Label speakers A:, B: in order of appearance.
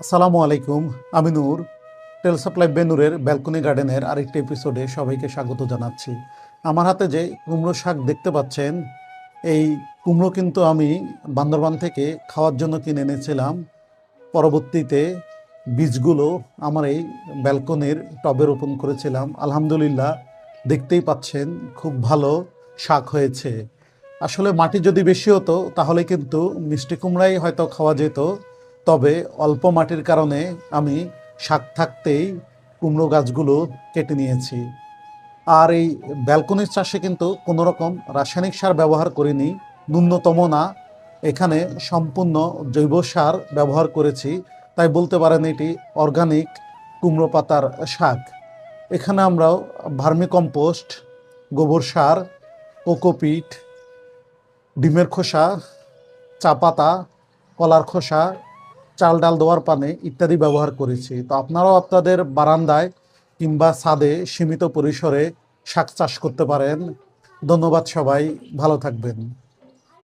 A: আসসালামু আলাইকুম, আমি নূর। টেল সাপ্লাই বেনুরের ব্যালকনি গার্ডেনের আরেকটি এপিসোডে সবাইকে স্বাগত জানাচ্ছি। আমার হাতে যে কুমড়ো শাক দেখতে পাচ্ছেন, এই কুমড়ো কিন্তু আমি বান্দরবান থেকে খাওয়ার জন্য কিনে এনেছিলাম। পরবর্তীতে বীজগুলো আমার এই ব্যালকনির টবে রোপণ করেছিলাম। আলহামদুলিল্লাহ, দেখতেই পাচ্ছেন, খুব ভালো শাক হয়েছে। আসলে মাটি যদি বেশি হতো, তাহলে কিন্তু মিষ্টি কুমড়াই হয়তো খাওয়া যেত। তবে অল্প মাটির কারণে আমি শাক থাকতেই কুমড়ো গাছগুলো কেটে নিয়েছি। আর এই ব্যালকনির চাষে কিন্তু কোনো রকম রাসায়নিক সার ব্যবহার করিনি, ন্যূনতম না। এখানে সম্পূর্ণ জৈব সার ব্যবহার করেছি, তাই বলতে পারেন এটি অর্গানিক কুমড়ো পাতার শাক। এখানে আমরাও ভার্মি কম্পোস্ট গোবর সার, কোকোপিট, ডিমের খোসা, চা পাতা, কলার খোসা চাল ডাল দেওয়ার পানে ইত্যাদি ব্যবহার করেছি। তো আপনারাও আপনাদের বারান্দায় কিংবা ছাদে সীমিত পরিসরে শাক চাষ করতে পারেন। ধন্যবাদ সবাই, ভালো থাকবেন।